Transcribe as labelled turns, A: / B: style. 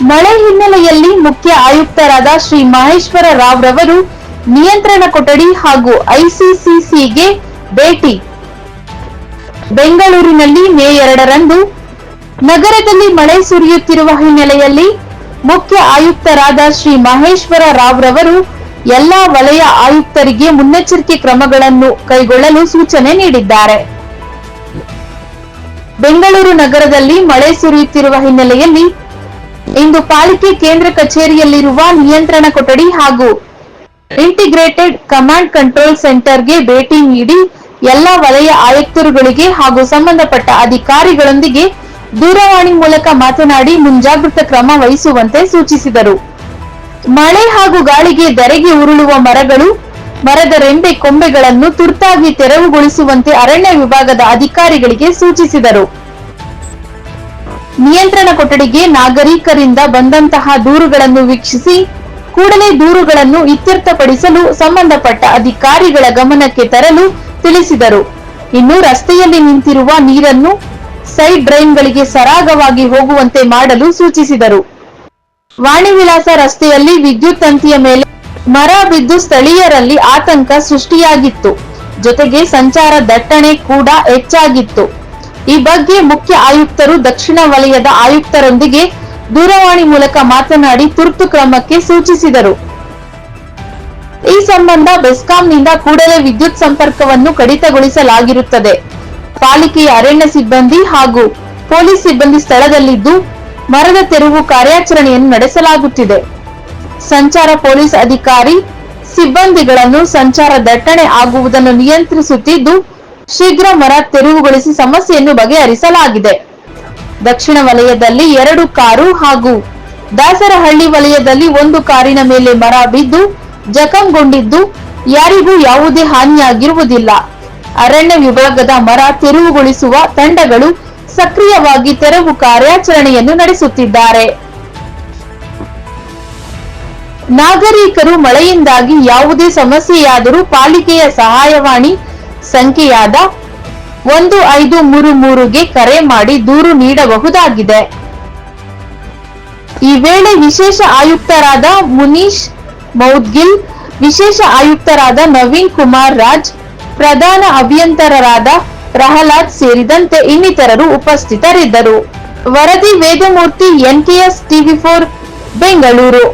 A: ಮಳೆ ಹಿನ್ನೆಲೆಯಲ್ಲಿ ಮುಖ್ಯ ಆಯುಕ್ತರಾದ ಶ್ರೀ ಮಹೇಶ್ವರ ರಾವ್ ರವರು ನಿಯಂತ್ರಣ ಕೊಠಡಿ ಹಾಗೂ ಐಸಿಸಿಸಿಗೆ ಭೇಟಿ. ಬೆಂಗಳೂರಿನಲ್ಲಿ ಮೇ ಎರಡರಂದು ನಗರದಲ್ಲಿ ಮಳೆ ಸುರಿಯುತ್ತಿರುವ ಹಿನ್ನೆಲೆಯಲ್ಲಿ ಮುಖ್ಯ ಆಯುಕ್ತರಾದ ಶ್ರೀ ಮಹೇಶ್ವರ ರಾವ್ ರವರು ಎಲ್ಲಾ ವಲಯ ಆಯುಕ್ತರಿಗೆ ಮುನ್ನೆಚ್ಚರಿಕೆ ಕ್ರಮಗಳನ್ನು ಕೈಗೊಳ್ಳಲು ಸೂಚನೆ ನೀಡಿದ್ದಾರೆ. ಬೆಂಗಳೂರು ನಗರದಲ್ಲಿ ಮಳೆ ಸುರಿಯುತ್ತಿರುವ ಹಿನ್ನೆಲೆಯಲ್ಲಿ ಇಂದು ಪಾಲಿಕೆ ಕೇಂದ್ರ ಕಚೇರಿಯಲ್ಲಿರುವ ನಿಯಂತ್ರಣ ಕೊಠಡಿ ಹಾಗೂ ಇಂಟಿಗ್ರೇಟೆಡ್ ಕಮಾಂಡ್ ಕಂಟ್ರೋಲ್ ಸೆಂಟರ್ಗೆ ಭೇಟಿ ನೀಡಿ ಎಲ್ಲಾ ವಲಯ ಆಯುಕ್ತರುಗಳಿಗೆ ಹಾಗೂ ಸಂಬಂಧಪಟ್ಟ ಅಧಿಕಾರಿಗಳೊಂದಿಗೆ ದೂರವಾಣಿ ಮೂಲಕ ಮಾತನಾಡಿ ಮುಂಜಾಗೃತ ಕ್ರಮ ವಹಿಸುವಂತೆ ಸೂಚಿಸಿದರು. ಮಳೆ ಹಾಗೂ ಗಾಳಿಗೆ ಧರೆಗೆ ಉರುಳುವ ಮರಗಳು, ಮರದ ರೆಂಬೆ ಕೊಂಬೆಗಳನ್ನು ತುರ್ತಾಗಿ ತೆರವುಗೊಳಿಸುವಂತೆ ಅರಣ್ಯ ವಿಭಾಗದ ಅಧಿಕಾರಿಗಳಿಗೆ ಸೂಚಿಸಿದರು. ನಿಯಂತ್ರಣ ಕೊಠಡಿಗೆ ನಾಗರಿಕರಿಂದ ಬಂದಂತಹ ದೂರುಗಳನ್ನು ವೀಕ್ಷಿಸಿ, ಕೂಡಲೇ ದೂರುಗಳನ್ನು ಇತ್ಯರ್ಥಪಡಿಸಲು ಸಂಬಂಧಪಟ್ಟ ಅಧಿಕಾರಿಗಳ ಗಮನಕ್ಕೆ ತರಲು ತಿಳಿಸಿದರು. ಇನ್ನು ರಸ್ತೆಯಲ್ಲಿ ನಿಂತಿರುವ ನೀರನ್ನು ಸೈಡ್ ಡ್ರೈನ್ಗಳಿಗೆ ಸರಾಗವಾಗಿ ಹೋಗುವಂತೆ ಮಾಡಲು ಸೂಚಿಸಿದರು. ವಾಣಿ ವಿಲಾಸ ರಸ್ತೆಯಲ್ಲಿ ವಿದ್ಯುತ್ ತಂತಿಯ ಮೇಲೆ ಮರ ಬಿದ್ದು ಸ್ಥಳೀಯರಲ್ಲಿ ಆತಂಕ ಸೃಷ್ಟಿಯಾಗಿತ್ತು. ಜೊತೆಗೆ ಸಂಚಾರ ದಟ್ಟಣೆ ಕೂಡ ಹೆಚ್ಚಾಗಿತ್ತು. ಈ ಬಗ್ಗೆ ಮುಖ್ಯ ಆಯುಕ್ತರು ದಕ್ಷಿಣ ವಲಯದ ಆಯುಕ್ತರೊಂದಿಗೆ ದೂರವಾಣಿ ಮೂಲಕ ಮಾತನಾಡಿ ತುರ್ತು ಕ್ರಮಕ್ಕೆ ಸೂಚಿಸಿದರು. ಈ ಸಂಬಂಧ ಬೆಸ್ಕಾಂನಿಂದ ಕೂಡಲೇ ವಿದ್ಯುತ್ ಸಂಪರ್ಕವನ್ನು ಕಡಿತಗೊಳಿಸಲಾಗಿರುತ್ತದೆ. ಪಾಲಿಕೆಯ ಅರಣ್ಯ ಸಿಬ್ಬಂದಿ ಹಾಗೂ ಪೊಲೀಸ್ ಸಿಬ್ಬಂದಿ ಸ್ಥಳದಲ್ಲಿದ್ದು ಮರದ ತೆರವು ಕಾರ್ಯಾಚರಣೆಯನ್ನು ನಡೆಸಲಾಗುತ್ತಿದೆ. ಸಂಚಾರ ಪೊಲೀಸ್ ಅಧಿಕಾರಿ ಸಿಬ್ಬಂದಿಗಳನ್ನು ಸಂಚಾರ ದಟ್ಟಣೆ ಆಗುವುದನ್ನು ನಿಯಂತ್ರಿಸುತ್ತಿದ್ದು ಶೀಘ್ರ ಮರ ತೆರವುಗೊಳಿಸಿ ಸಮಸ್ಯೆಯನ್ನು ಬಗೆಹರಿಸಲಾಗಿದೆ. ದಕ್ಷಿಣ ವಲಯದಲ್ಲಿ ಎರಡು ಕಾರು ಹಾಗೂ ದಾಸರಹಳ್ಳಿ ವಲಯದಲ್ಲಿ ಒಂದು ಕಾರಿನ ಮೇಲೆ ಮರ ಬಿದ್ದು ಜಖಂಗೊಂಡಿದ್ದು, ಯಾರಿಗೂ ಯಾವುದೇ ಹಾನಿಯಾಗಿರುವುದಿಲ್ಲ. ಅರಣ್ಯ ವಿಭಾಗದ ಮರ ತೆರವುಗೊಳಿಸುವ ತಂಡಗಳು ಸಕ್ರಿಯವಾಗಿ ತೆರವು ಕಾರ್ಯಾಚರಣೆಯನ್ನು ನಡೆಸುತ್ತಿದ್ದಾರೆ. ನಾಗರಿಕರು ಮಳೆಯಿಂದಾಗಿ ಯಾವುದೇ ಸಮಸ್ಯೆಯಾದರೂ ಪಾಲಿಕೆಯ ಸಹಾಯವಾಣಿ ಸಂಖ್ಯೆಯಾದ ಒಂದು ಐದು ಮೂರು ಮೂರುಗೆ ಕರೆ ಮಾಡಿ ದೂರು ನೀಡಬಹುದಾಗಿದೆ. ಈ ವೇಳೆ ವಿಶೇಷ ಆಯುಕ್ತರಾದ ಮುನೀಶ್ ಮೌದ್ಗಿಲ್, ವಿಶೇಷ ಆಯುಕ್ತರಾದ ನವೀನ್ ಕುಮಾರ್ ರಾಜ್, ಪ್ರಧಾನ ಅಭಿಯಂತರರಾದ ಪ್ರಹ್ಲಾದ್ ಸೇರಿದಂತೆ ಇನ್ನಿತರರು ಉಪಸ್ಥಿತರಿದ್ದರು. ವರದಿ Vedamurthy NKS TV four, Bengaluru.